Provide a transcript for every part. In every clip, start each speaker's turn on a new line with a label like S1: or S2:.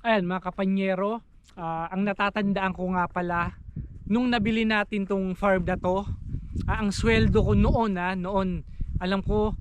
S1: Ayan mga kapanyero, ah, ang natatandaan ko nga pala, nung nabili natin tong farm na to, ah, ang sweldo ko noon ah, noon, alam ko,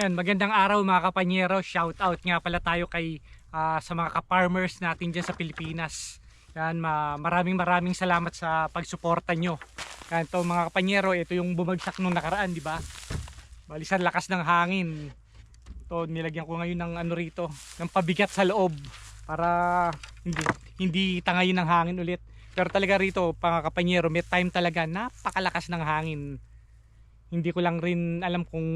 S1: Yan, magandang araw mga kapanyero. Shout out nga pala tayo kay ah, sa mga ka-farmers natin dyan sa Pilipinas. Yan, ma- maraming maraming salamat sa pagsuporta nyo. Yan, to mga kapanyero, ito yung bumagsak nung nakaraan, di ba? Balisan lakas ng hangin. To nilagyan ko ngayon ng ano rito, ng pabigat sa loob para hindi hindi tangayin ng hangin ulit. Pero talaga rito, mga kapanyero, may time talaga napakalakas ng hangin. Hindi ko lang rin alam kung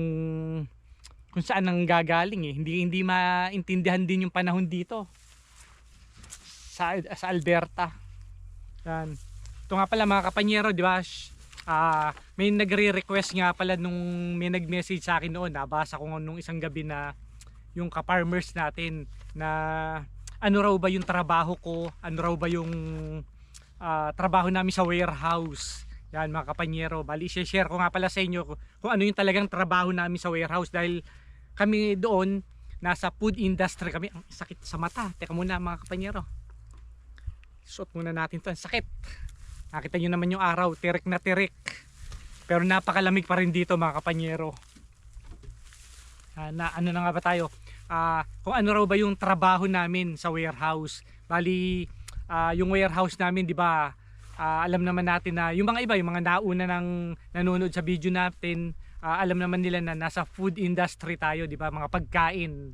S1: kung saan nang gagaling eh. Hindi hindi maintindihan din yung panahon dito. Sa sa Alberta. Yan. Ito nga pala mga kapanyero, di ba? Ah, may nagre-request nga pala nung may nag-message sa akin noon, nabasa ko nung isang gabi na yung ka-farmers natin na ano raw ba yung trabaho ko, ano raw ba yung ah, trabaho namin sa warehouse. Yan mga kapanyero, bali share ko nga pala sa inyo kung ano yung talagang trabaho namin sa warehouse dahil kami doon nasa food industry kami. Ang sakit sa mata. Teka muna mga kapanyero. Suot muna natin to. Ang sakit. Nakita nyo naman yung araw. Tirik na tirik. Pero napakalamig pa rin dito mga kapanyero. Ah, na ano na nga ba tayo? Ah, kung ano raw ba yung trabaho namin sa warehouse. Bali ah, yung warehouse namin di ba ah, alam naman natin na yung mga iba yung mga nauna nang nanonood sa video natin ah, alam naman nila na nasa food industry tayo, di ba? Mga pagkain.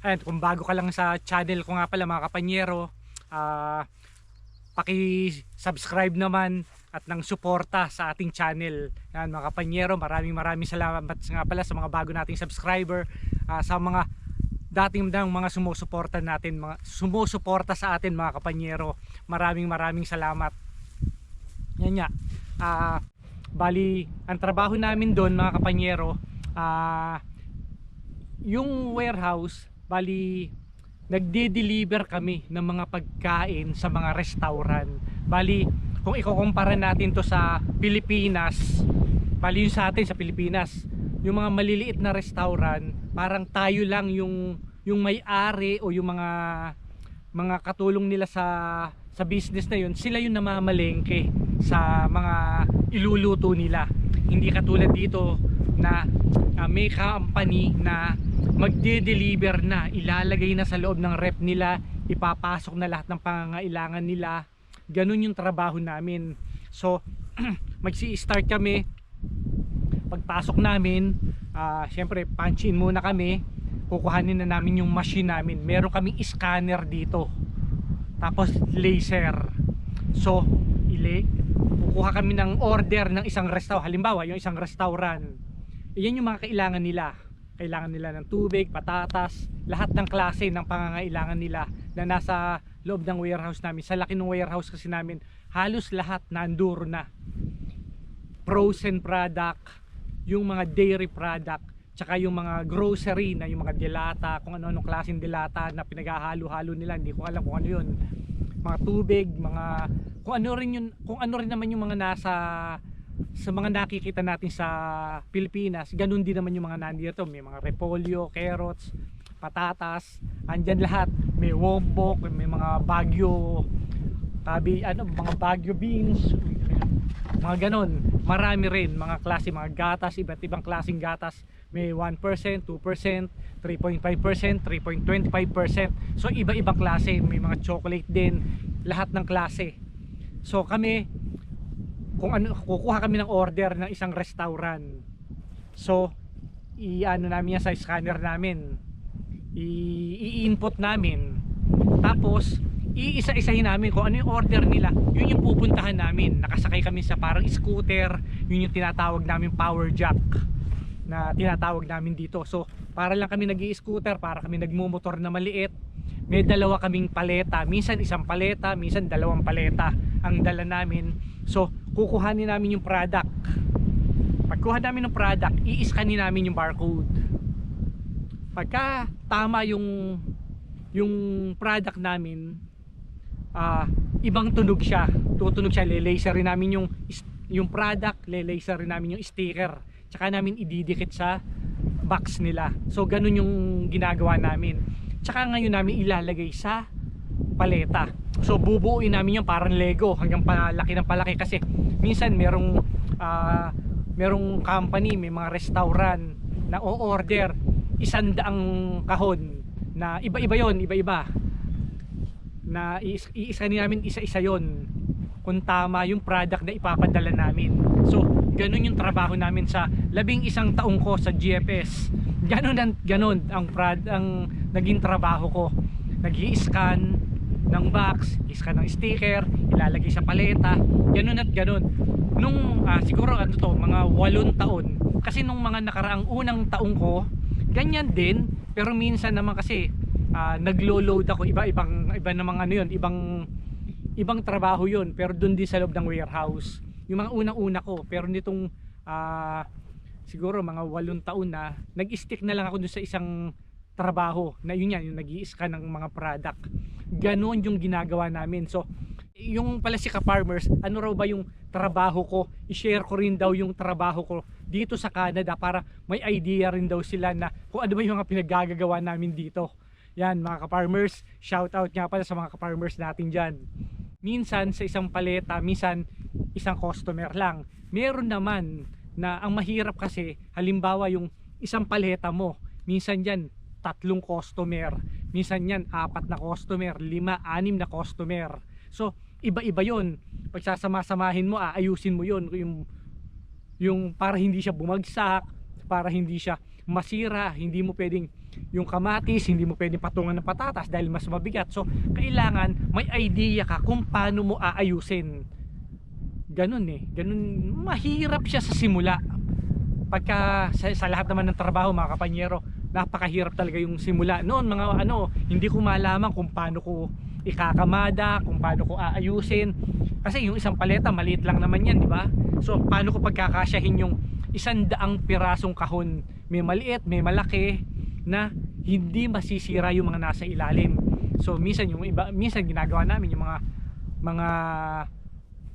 S1: Ayan, kung bago ka lang sa channel ko nga pala mga kapanyero, ah, paki-subscribe naman at ng suporta sa ating channel. Yan mga kapanyero, maraming maraming salamat nga pala sa mga bago nating subscriber, ah, sa mga dating ng mga sumusuporta natin, mga sumusuporta sa atin mga kapanyero. Maraming maraming salamat. Yan nga. Ah, bali, ang trabaho namin doon mga kapanyero, ah, yung warehouse, bali, nagde-deliver kami ng mga pagkain sa mga restaurant. Bali, kung ikukumpara natin to sa Pilipinas, bali yung sa atin sa Pilipinas, yung mga maliliit na restaurant, parang tayo lang yung yung may-ari o yung mga mga katulong nila sa sa business na yun, sila yung namamalengke sa mga iluluto nila. Hindi katulad dito na ah, may company na magde-deliver na, ilalagay na sa loob ng rep nila, ipapasok na lahat ng pangangailangan nila. Ganun yung trabaho namin. So, magsi-start kami pagpasok namin, ah syempre punch in muna kami. Kukuhanin na namin yung machine namin. Meron kaming scanner dito. Tapos laser. So, ile kukuha kami ng order ng isang restaurant. Halimbawa, yung isang restaurant. Iyan yung mga kailangan nila. Kailangan nila ng tubig, patatas, lahat ng klase ng pangangailangan nila na nasa loob ng warehouse namin. Sa laki ng warehouse kasi namin, halos lahat nanduro na frozen product, yung mga dairy product, tsaka yung mga grocery na yung mga dilata, kung ano-ano klaseng dilata na pinaghahalo-halo nila, hindi ko alam kung ano yun. Mga tubig, mga kung ano rin yun, kung ano rin naman yung mga nasa sa mga nakikita natin sa Pilipinas, ganun din naman yung mga nandito, may mga repolyo, carrots, patatas, andyan lahat. May wombok, may mga bagyo, tabi, ano, mga bagyo beans, mga ganon marami rin mga klase mga gatas iba't ibang klaseng gatas may 1%, 2%, 3.5%, 3.25% so iba-ibang klase. May mga chocolate din. Lahat ng klase. So kami kung ano kukuha kami ng order ng isang restaurant. So i-ano namin yan sa scanner namin. I-input namin. Tapos iisa-isahin namin kung ano yung order nila. Yun yung pupuntahan namin. Nakasakay kami sa parang scooter. Yun yung tinatawag namin power jack na tinatawag namin dito. So para lang kami nag scooter para kami nagmumotor na maliit may dalawa kaming paleta. Minsan isang paleta minsan dalawang paleta ang dala namin. So kukuhanin namin yung product. Pagkuha namin ng product i-scanin namin yung barcode. Pagka tama yung yung product namin ah ibang tunog siya. Tutunog siya le-laser rin namin yung yung product le-laser rin namin yung sticker tsaka namin ididikit sa box nila. So ganun yung ginagawa namin. Tsaka ngayon namin ilalagay sa paleta. So bubuuin namin yung parang Lego hanggang palaki ng palaki. Kasi minsan merong ah, merong company may mga restaurant na o-order isang daang kahon na iba-iba yon iba-iba. Na iis- iisanin namin isa-isa yon kung tama yung product na ipapadala namin. So ganun yung trabaho namin sa labing isang taong ko sa GFS ganun ang, ganun ang, prod, ang naging trabaho ko. Nag scan ng box, scan ng sticker ilalagay sa paleta ganun at ganun. Nung ah, siguro ano to mga walong taon. Kasi nung mga nakaraang unang taong ko ganyan din. Pero minsan naman kasi ah, naglo-load ako iba-ibang iba namang ano yun ibang ibang trabaho yun pero doon din sa loob ng warehouse. Yung mga unang-una ko pero nitong ah, siguro mga walong taon na nag-stick na lang ako doon sa isang trabaho na yun yan yung nag ng mga product. Ganon yung ginagawa namin. So yung pala si ka-farmers ano raw ba yung trabaho ko? I-share ko rin daw yung trabaho ko dito sa Canada para may idea rin daw sila na kung ano ba yung mga pinaggagawa namin dito. Yan mga ka-farmers shout out nga pala sa mga ka-farmers natin dyan minsan sa isang paleta minsan isang customer lang. Meron naman na ang mahirap kasi halimbawa yung isang paleta mo minsan yan tatlong customer. Minsan yan apat na customer lima, anim na customer. So iba-iba yon pagsasama-samahin mo aayusin mo yon yung yung para hindi siya bumagsak para hindi siya masira hindi mo pwedeng yung kamatis hindi mo pwedeng patungan ng patatas dahil mas mabigat. So kailangan may idea ka kung paano mo aayusin. Ganun eh. Ganun mahirap siya sa simula. Pagka sa, sa lahat naman ng trabaho mga kapanyero napakahirap talaga yung simula. Noon mga ano hindi ko malaman kung paano ko ikakamada kung paano ko aayusin. Kasi yung isang paleta maliit lang naman yan di ba? So paano ko pagkakasyahin yung isang daang pirasong kahon? May maliit may malaki na hindi masisira yung mga nasa ilalim so minsan yung iba minsan ginagawa namin yung mga mga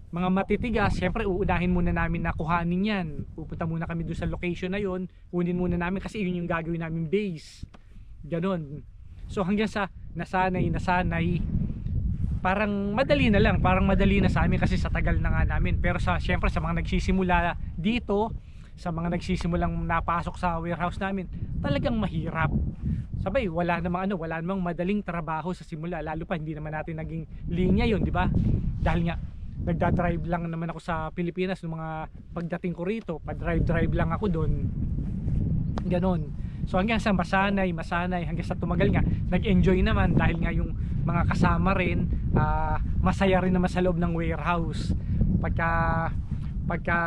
S1: mga matitigas, syempre uunahin muna namin na kuhanin yan. Pupunta muna kami doon sa location na yon, kunin muna namin kasi yun yung gagawin namin base. Ganon. So hanggang sa nasanay, nasanay, parang madali na lang, parang madali na sa amin kasi sa tagal na nga namin. Pero sa syempre sa mga nagsisimula dito, sa mga nagsisimulang napasok sa warehouse namin, talagang mahirap. Sabay, wala namang ano, wala namang madaling trabaho sa simula, lalo pa hindi naman natin naging linya 'yon, di ba? Dahil nga nagda-drive lang naman ako sa Pilipinas ng mga pagdating ko rito, pa-drive-drive lang ako doon. Ganon. So hanggang sa masanay, masanay, hanggang sa tumagal nga, nag-enjoy naman dahil nga yung mga kasama rin, ah, masaya rin naman sa loob ng warehouse. Pagka pagka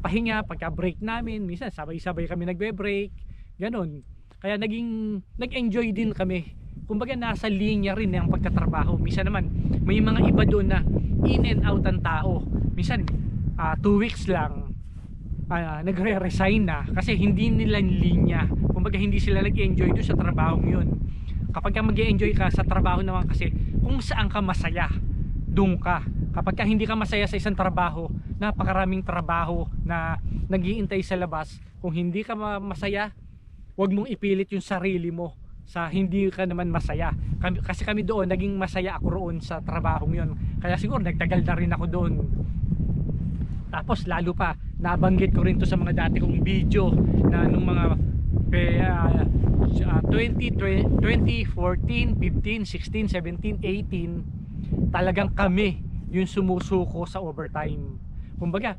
S1: pahinga, pagka break namin, minsan sabay-sabay kami nagbe-break, ganon. Kaya naging nag-enjoy din kami. Kumbaga nasa linya rin ang pagtatrabaho. Minsan naman may mga iba doon na in and out ang tao. Minsan 2 weeks lang ah, nagre-resign na kasi hindi nila linya. Kumbaga hindi sila nag-enjoy doon sa trabaho yun. Kapag ka mag-enjoy ka sa trabaho naman kasi kung saan ka masaya, doon ka. Kapag ka hindi ka masaya sa isang trabaho, napakaraming trabaho na nagiintay sa labas. Kung hindi ka ma- masaya, huwag mong ipilit yung sarili mo sa hindi ka naman masaya. Kami, kasi kami doon, naging masaya ako roon sa trabahong yun. Kaya siguro nagtagal na rin ako doon. Tapos lalo pa, nabanggit ko rin to sa mga dati kong video na nung mga ah, 20, 20, 2014, 15, 16, 17, 18 talagang kami yung sumusuko sa overtime. Kumbaga,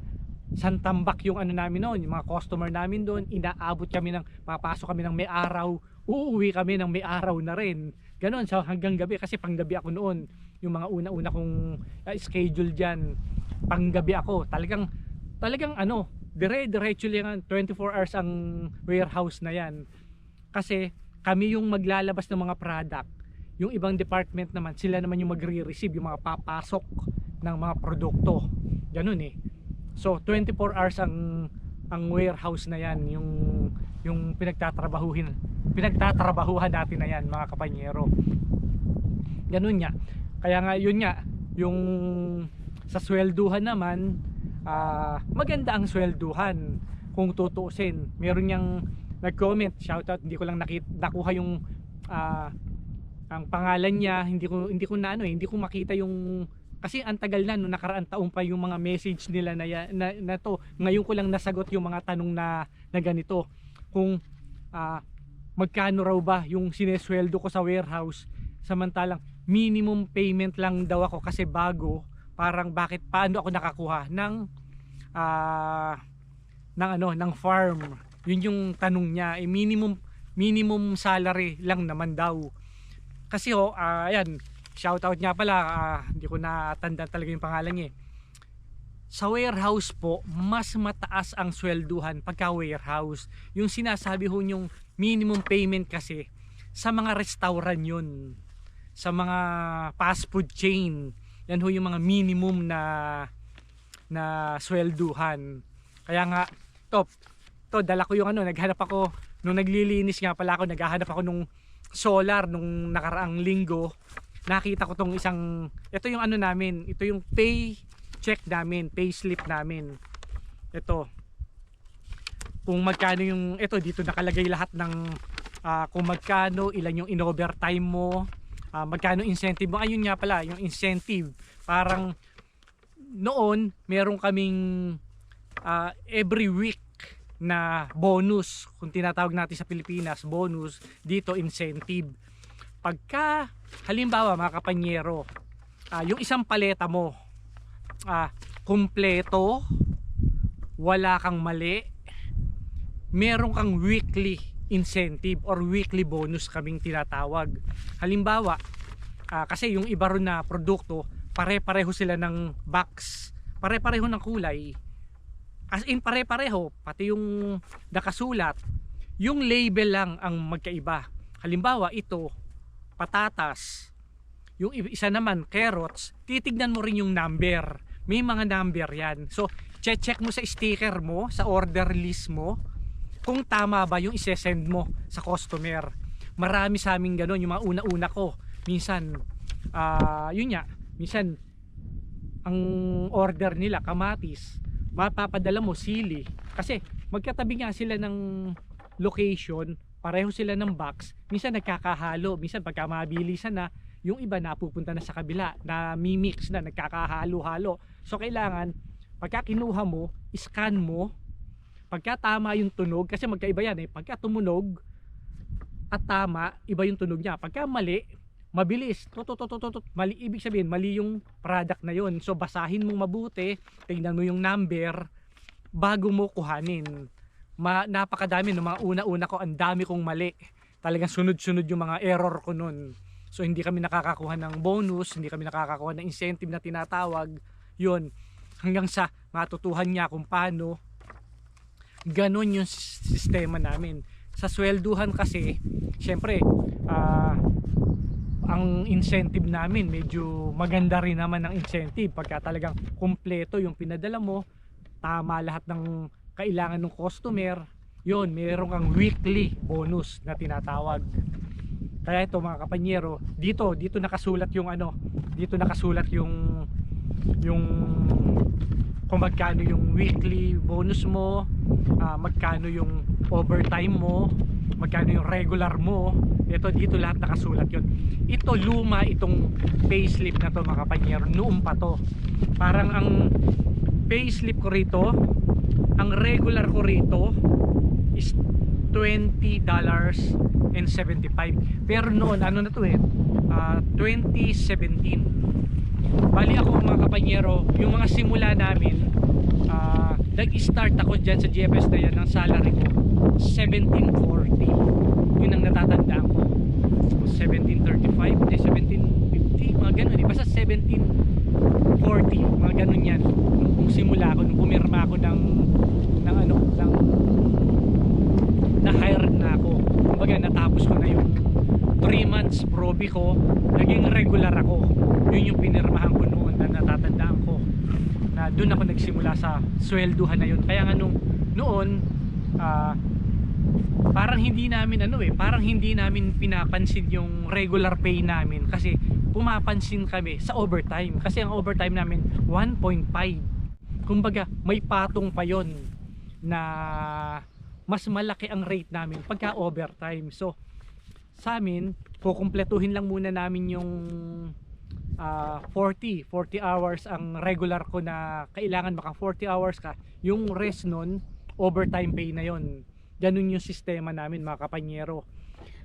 S1: santambak yung ano namin noon, yung mga customer namin doon, inaabot kami ng, papasok kami ng may araw, uuwi kami ng may araw na rin. Ganon, so hanggang gabi, kasi panggabi ako noon, yung mga una-una kong uh, schedule dyan, panggabi ako, talagang, talagang ano, dire-diretso lang, 24 hours ang warehouse na yan. Kasi, kami yung maglalabas ng mga product, yung ibang department naman, sila naman yung magre-receive, yung mga papasok ng mga produkto. Ganun eh. So 24 hours ang ang warehouse na yan, yung yung pinagtatrabahuhin, pinagtatrabahuhan natin na yan mga kapanyero. ganun nga kaya nga yun nga yung sa swelduhan naman ah, maganda ang swelduhan kung tutuusin meron niyang nag-comment shoutout hindi ko lang nakita nakuha yung ah, ang pangalan niya hindi ko hindi ko na ano eh, hindi ko makita yung kasi ang tagal na no nakaraang taon pa yung mga message nila na, na, na to. Ngayon ko lang nasagot yung mga tanong na na ganito. Kung ah, magkano raw ba yung sinesweldo ko sa warehouse? Samantalang minimum payment lang daw ako kasi bago. Parang bakit paano ako nakakuha ng ah ng ano ng farm? Yun yung tanong niya. Eh, minimum minimum salary lang naman daw. Kasi ho ah, ayan shoutout nga pala ah, hindi ko natanda talaga yung pangalan niya eh. sa warehouse po mas mataas ang swelduhan pagka warehouse. Yung sinasabi ho yung minimum payment kasi sa mga restaurant yun. Sa mga fast food chain. Yan ho yung mga minimum na na swelduhan. Kaya nga top to dala ko yung ano naghanap ako nung naglilinis nga pala ako naghahanap ako nung solar nung nakaraang linggo nakita ko tong isang ito yung ano namin ito yung pay check namin pay slip namin. Ito. Kung magkano yung ito dito nakalagay lahat ng ah, kung magkano ilan yung in-overtime mo ah, magkano incentive mo. Ayun nga pala yung incentive. Parang noon meron kaming ah, every week na bonus kung tinatawag natin sa Pilipinas bonus dito incentive. Pagka halimbawa mga kapanyero ah, yung isang paleta mo ah, kumpleto wala kang mali meron kang weekly incentive or weekly bonus kaming tinatawag. Halimbawa ah, kasi yung iba ron na produkto pare-pareho sila ng box pare-pareho ng kulay. As in pare-pareho pati yung nakasulat yung label lang ang magkaiba. Halimbawa ito patatas. Yung isa naman carrots titignan mo rin yung number. May mga number yan. So check mo sa sticker mo sa order list mo kung tama ba yung isesend mo sa customer. Marami sa amin ganun yung mga una-una ko. Minsan ah yun nga minsan ang order nila kamatis. Mapapadala mo sili. Kasi magkatabi nga sila ng location pareho sila ng box. Minsan nagkakahalo. Minsan pagka mabilisan na yung iba napupunta na sa kabila na mimix na nagkakahalo-halo. So kailangan pagka kinuha mo scan mo. Pagka tama yung tunog kasi magkaiba yan eh. Pagka tumunog at tama iba yung tunog niya. Pagka mali mabilis tututututut mali ibig sabihin mali yung product na yon so basahin mong mabuti tingnan mo yung number bago mo kuhanin Ma, napakadami no mga una-una ko ang dami kong mali. Talagang sunod-sunod yung mga error ko nun. So hindi kami nakakakuha ng bonus hindi kami nakakakuha ng incentive na tinatawag. Yon hanggang sa matutuhan niya kung paano ganon yung sistema namin. Sa swelduhan kasi syempre ah ang incentive namin medyo maganda rin naman ang incentive. Pagka talagang kumpleto yung pinadala mo tama lahat ng kailangan ng customer yon meron kang weekly bonus na tinatawag. Kaya ito mga kapanyero dito dito nakasulat yung ano dito nakasulat yung yung kung magkano yung weekly bonus mo ah, magkano yung overtime mo magkano yung regular mo. Ito dito lahat nakasulat yun. Ito luma itong payslip na to mga kapanyero noon pa to. Parang ang payslip ko rito ang regular ko rito is 20 dollars and 75 pero noon ano na to eh ah, uh, 2017 bali ako mga kapanyero yung mga simula namin uh, nag-start ako dyan sa GFS na yan ng salary ko 1740 yun ang natatandaan ko. So, 1735 eh, 17 50, mga ganun eh. Basta 1740, mga ganun yan. Nung, nung simula ko, nung pumirma ako ng, ng ano, ng, na-hire na ako. Kumbaga, natapos ko na yung 3 months probi ko, naging regular ako. Yun yung pinirmahan ko noon na natatandaan ko na doon ako nagsimula sa swelduhan na yun. Kaya nga nung noon, uh, parang hindi namin ano eh, parang hindi namin pinapansin yung regular pay namin kasi pumapansin kami sa overtime. Kasi ang overtime namin 1.5 kumbaga may patong pa yon na mas malaki ang rate namin pagka overtime. So sa amin kukumpletuhin lang muna namin yung ah, 40 40 hours ang regular ko na kailangan maka 40 hours ka. Yung rest nun overtime pay na yon ganun yung sistema namin mga kapanyero.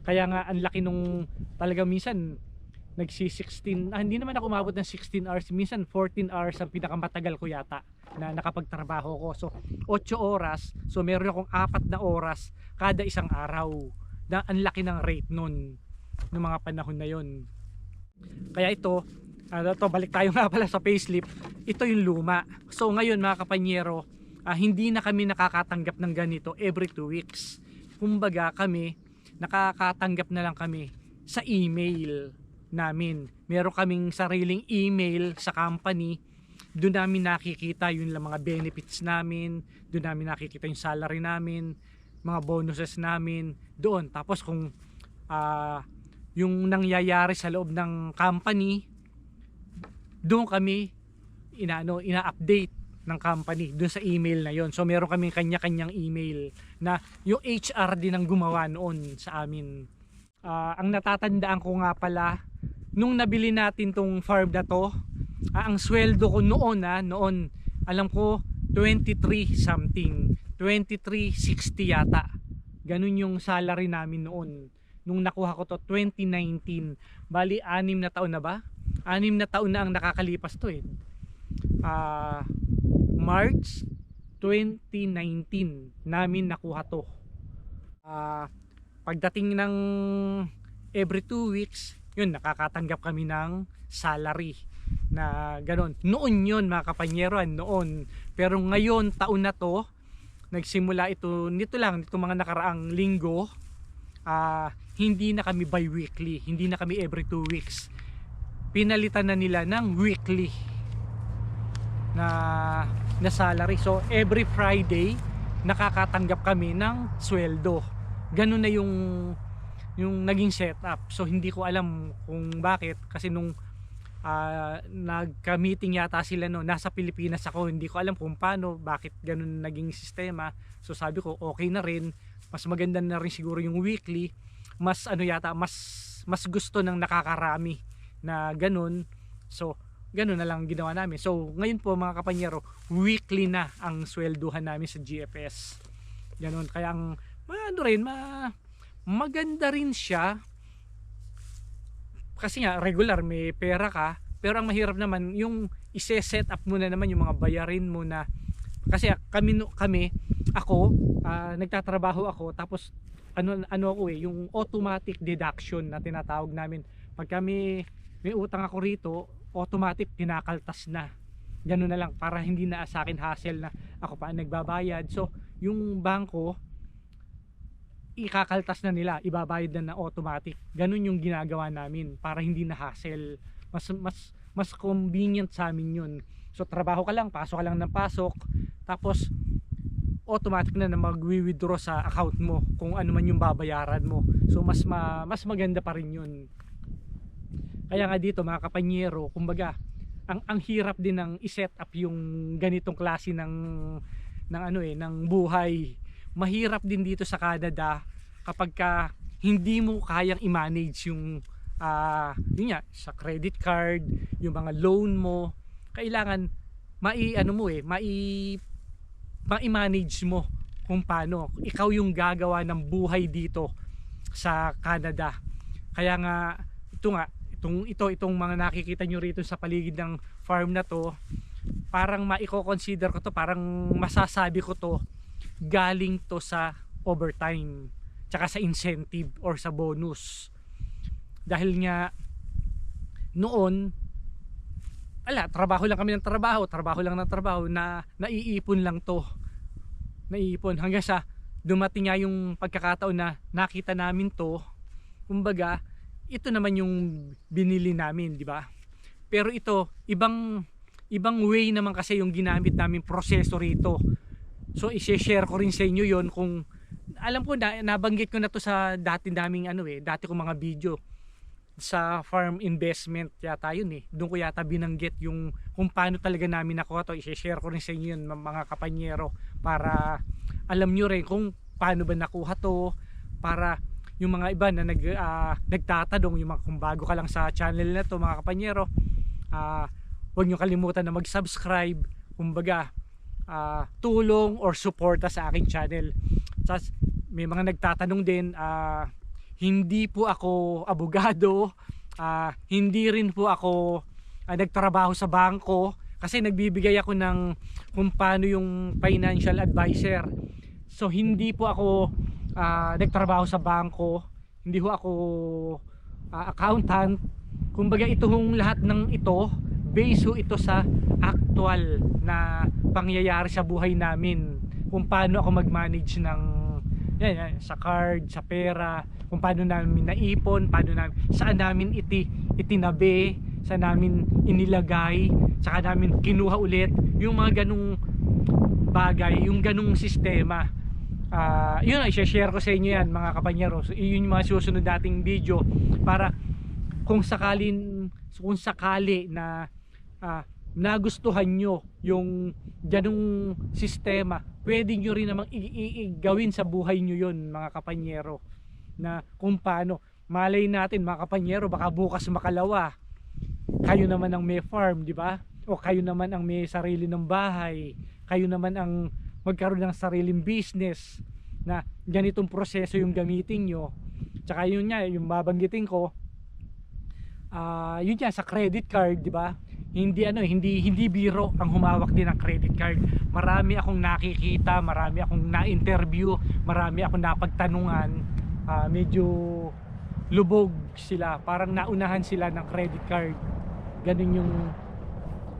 S1: Kaya nga ang laki nung talaga minsan nagsi 16 ah, hindi naman ako umabot ng 16 hours. Minsan 14 hours ang pinakamatagal ko yata na nakapagtrabaho ko. So 8 oras. So meron akong apat na oras kada isang araw. Na ang laki ng rate nun ng mga panahon na yon kaya ito ano to balik tayo nga pala sa payslip. Ito yung luma. So ngayon mga kapanyero ah, hindi na kami nakakatanggap ng ganito every 2 weeks. Kumbaga kami nakakatanggap na lang kami sa email namin. Meron kaming sariling email sa company. Doon namin nakikita yung mga benefits namin. Doon namin nakikita yung salary namin mga bonuses namin. Doon. Tapos kung ah, yung nangyayari sa loob ng company doon kami inaano ina-update ng company doon sa email na yon so meron kami kanya-kanyang email na yung HR din ang gumawa noon sa amin. Ah, ang natatandaan ko nga pala nung nabili natin tong farm na to ah, ang sweldo ko noon ah, noon alam ko 23 something 2360 yata. Ganun yung salary namin noon nung nakuha ko to 2019 bali anim na taon na ba? Anim na taon na ang nakakalipas to eh. Ah, March 2019 namin nakuha to. Ah, pagdating ng every 2 weeks yun nakakatanggap kami ng salary na ganon noon yun mga kapanyeroan noon. Pero ngayon taon na to nagsimula ito nito lang nito mga nakaraang linggo ah, hindi na kami bi-weekly hindi na kami every 2 weeks. Pinalitan na nila ng weekly na na salary. So every Friday nakakatanggap kami ng sweldo. Ganun na yung yung naging setup. So hindi ko alam kung bakit. Kasi nung ah, nagka-meeting yata sila no nasa Pilipinas ako. Hindi ko alam kung paano bakit ganun naging sistema. So sabi ko okay na rin. Mas maganda na rin siguro yung weekly. Mas ano yata mas mas gusto ng nakakarami na ganun. So ganun na lang ginawa namin. So ngayon po mga kapanyero weekly na ang swelduhan namin sa GFS ganun. Kaya ang ano rin ma, maganda rin siya. Kasi nga regular may pera ka. Pero ang mahirap naman yung ise-set up mo na naman yung mga bayarin mo na kasi kami kami ako ah, nagtatrabaho ako tapos ano ano ako eh yung automatic deduction na tinatawag namin. Pag kami may utang ako rito automatic kinakaltas na. Ganun na lang para hindi na sa akin hassle na ako pa ang nagbabayad. So yung bangko ikakaltas na nila ibabayad na na automatic. Ganun yung ginagawa namin para hindi na hassle mas mas mas convenient sa amin yun. So trabaho ka lang pasok ka lang ng pasok tapos automatic na na magwi-withdraw sa account mo kung ano man yung babayaran mo. So mas ma, mas maganda pa rin yun. Kaya nga dito mga kapanyero kumbaga ang ang hirap din ng i-set up yung ganitong klase ng ng ano eh ng buhay mahirap din dito sa Canada kapag ka hindi mo kayang i-manage yung ah yun nga, sa credit card, yung mga loan mo, kailangan mai ano mo eh, mai mai-manage mo kung paano. Ikaw yung gagawa ng buhay dito sa Canada. Kaya nga ito nga itong ito itong mga nakikita nyo rito sa paligid ng farm na to parang maiko-consider ko to parang masasabi ko to galing to sa overtime tsaka sa incentive or sa bonus. Dahil nga noon ala trabaho lang kami ng trabaho trabaho lang ng trabaho na naiipon lang to. Naiipon hanggang sa dumating nga yung pagkakataon na nakita namin to. Kumbaga ito naman yung binili namin di ba? Pero ito ibang ibang way naman kasi yung ginamit namin proseso rito so i-share ko rin sa inyo yon kung alam ko na nabanggit ko na to sa dati naming ano eh dati ko mga video sa farm investment yata yun eh. Doon ko yata binanggit yung kung paano talaga namin nakuha to. I-share ko rin sa inyo yun mga kapanyero para alam nyo rin kung paano ba nakuha to para yung mga iba na nag, ah, nagtatanong yung mga kung bago ka lang sa channel na to mga kapanyero ah huwag nyo kalimutan na mag-subscribe kumbaga ah, tulong or suporta sa aking channel. Tapos may mga nagtatanong din ah, hindi po ako abogado ah, hindi rin po ako ah, nagtrabaho sa bangko kasi nagbibigay ako ng kung paano yung financial advisor so hindi po ako ah, nagtrabaho sa bangko. Hindi ho ako ah, accountant. Kumbaga ito lahat ng ito base ho ito sa actual na pangyayari sa buhay namin kung paano ako mag-manage ng yan, yan, sa card, sa pera, kung paano namin naipon, paano namin, saan namin iti, itinabi, saan namin inilagay, saka namin kinuha ulit, yung mga ganong bagay, yung ganong sistema. Ah, yun ay share ko sa inyo yan mga kapanyero. So, yun yung mga susunod nating video para kung sakalin kung sakali na ah, nagustuhan nyo yung ganong sistema, pwede nyo rin namang gawin sa buhay nyo yun mga kapanyero na kung paano. Malay natin mga kapanyero baka bukas makalawa. Kayo naman ang may farm di ba? O kayo naman ang may sarili ng bahay. Kayo naman ang magkaroon ng sariling business na ganitong proseso yung gamitin nyo. Tsaka yun nga yung babanggitin ko ah yun yan sa credit card di ba? Hindi ano hindi hindi biro ang humawak din ng credit card. Marami akong nakikita marami akong na-interview marami akong napagtanungan. Ah, medyo lubog sila. Parang naunahan sila ng credit card. Ganun yung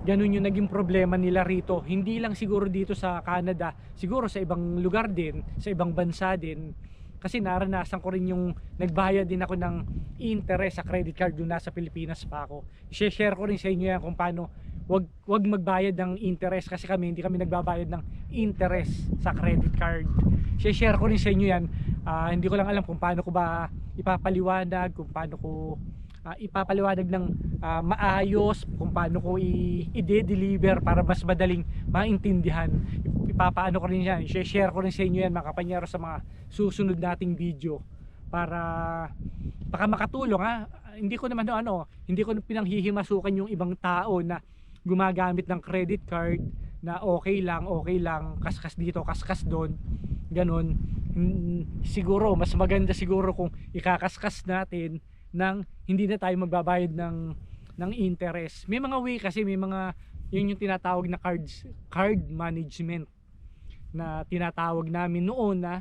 S1: ganun yung naging problema nila rito. Hindi lang siguro dito sa Canada siguro sa ibang lugar din sa ibang bansa din kasi naranasan ko rin yung nagbayad din ako ng interest sa credit card doon nasa Pilipinas pa ako. I-share ko rin sa inyo yan kung paano wag wag magbayad ng interest kasi kami hindi kami nagbabayad ng interest sa credit card. I-share ko rin sa inyo yan. Ah, hindi ko lang alam kung paano ko ba ipapaliwanag kung paano ko ah, ipapaliwanag ng ah, maayos kung paano ko i-deliver para mas madaling maintindihan. Ipapaano ko rin yan i-share ko rin sa inyo yan mga kapanyero sa mga susunod nating video para baka makatulong ha? Hindi ko naman ano hindi ko pinanghihimasukan yung ibang tao na gumagamit ng credit card na okay lang okay lang kaskas dito kaskas doon ganon Hmm, siguro mas maganda siguro kung ikakaskas natin ng hindi na tayo magbabayad ng ng interest. May mga way kasi may mga yun yung tinatawag na cards card management na tinatawag namin noon na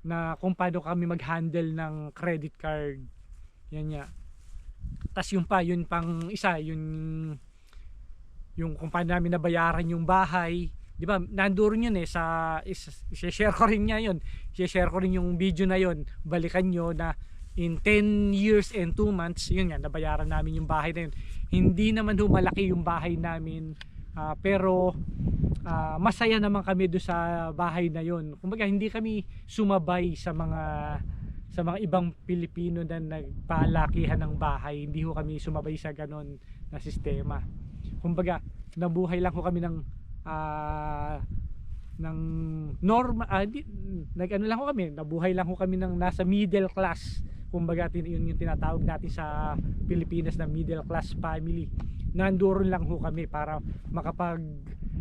S1: na kung paano kami mag-handle ng credit card. Yan nga. Tas yung pa yun pang isa yun yung kung paano namin nabayaran yung bahay. Di ba nandoon yun eh sa is- i-share ko rin niya yun. I-share ko rin yung video na yun. Balikan nyo na in 10 years and 2 months yun nga nabayaran namin yung bahay na yun. Hindi naman ho malaki yung bahay namin ah, pero ah, masaya naman kami do sa bahay na yun. Kumbaga hindi kami sumabay sa mga sa mga ibang Pilipino na nagpalakihan ng bahay. Hindi ho kami sumabay sa ganon na sistema. Kumbaga nabuhay lang ho kami ng ah ng normal ah, di, nag-ano lang ho kami nabuhay lang ho kami ng nasa middle class kumbaga yun yung tinatawag natin sa Pilipinas na middle class family. Nandoon lang ho kami para makapag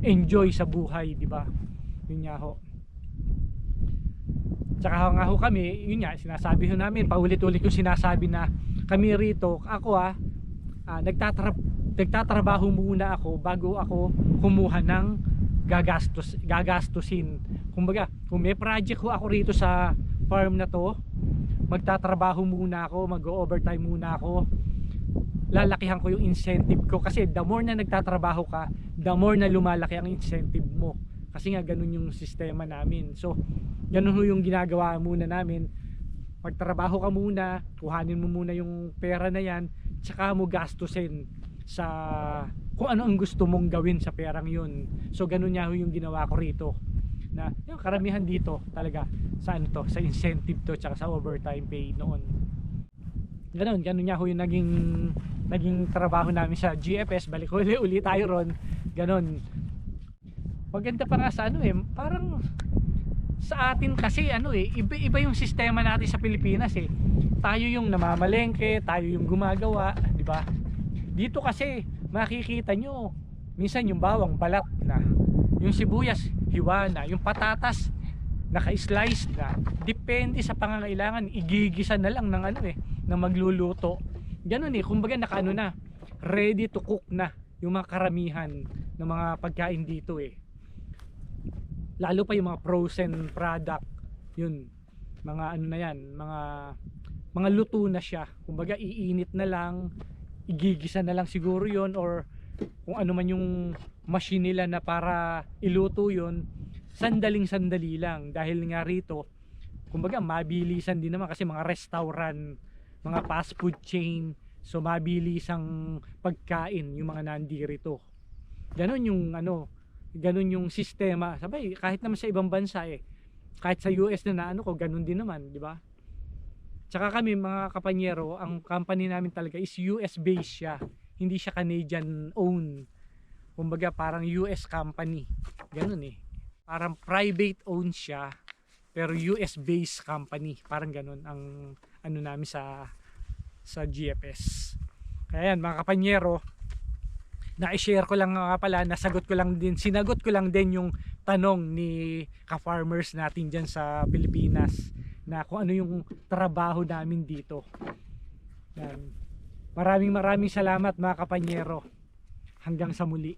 S1: enjoy sa buhay di ba? Yun nga ho. Tsaka nga ho kami, yun nga, sinasabi ho namin, paulit-ulit yung sinasabi na kami rito, ako ah, ah nagtatra nagtatrabaho muna ako bago ako kumuha ng gagastos, gagastusin. Kumbaga, kung may project ho ako rito sa farm na to, magtatrabaho muna ako, mag-overtime muna ako, lalakihan ko yung incentive ko kasi the more na nagtatrabaho ka, the more na lumalaki ang incentive mo. Kasi nga ganun yung sistema namin. So, ganun ho yung ginagawa muna namin. Magtrabaho ka muna, kuhanin mo muna yung pera na yan, tsaka mo gastusin sa kung ano ang gusto mong gawin sa perang yun. So, ganun nga ho yung ginawa ko rito. Na yung karamihan dito talaga sa ano to, sa incentive to, tsaka sa overtime pay noon. Ganon, ganon nga ho yung naging naging trabaho namin sa GFS. Balik uli uli tayo ron. Ganon. Maganda pa nga sa ano eh, parang sa atin kasi ano eh, iba, iba yung sistema natin sa Pilipinas eh. Tayo yung namamalengke, tayo yung gumagawa, di ba? Dito kasi makikita nyo, minsan yung bawang balat na, yung sibuyas hiwa na, yung patatas naka-slice na. Depende sa pangangailangan, igigisa na lang ng ano eh, ng magluluto. Ganun eh, kumbaga nakaano na, ready to cook na yung mga karamihan ng mga pagkain dito eh. Lalo pa yung mga frozen product, yun, mga ano na yan, mga mga luto na siya. Kumbaga iinit na lang, igigisa na lang siguro yon or kung ano man yung machine nila na para iluto yon sandaling sandali lang dahil nga rito kumbaga mabilisan din naman kasi mga restaurant mga fast food chain so mabilisang pagkain yung mga nandirito ganun yung ano ganun yung sistema sabay kahit naman sa ibang bansa eh kahit sa US na naano ko ganun din naman di ba Tsaka kami mga kapanyero, ang company namin talaga is US based siya. Hindi siya Canadian owned. Kumbaga parang US company. Ganun eh. Parang private owned siya pero US based company. Parang ganun ang ano namin sa sa GFS. Kaya yan mga kapanyero, na-share ko lang nga pala, nasagot ko lang din, sinagot ko lang din yung tanong ni ka-farmers natin dyan sa Pilipinas na kung ano yung trabaho namin dito. Yan. Maraming maraming salamat mga kapanyero. Hanggang sa muli.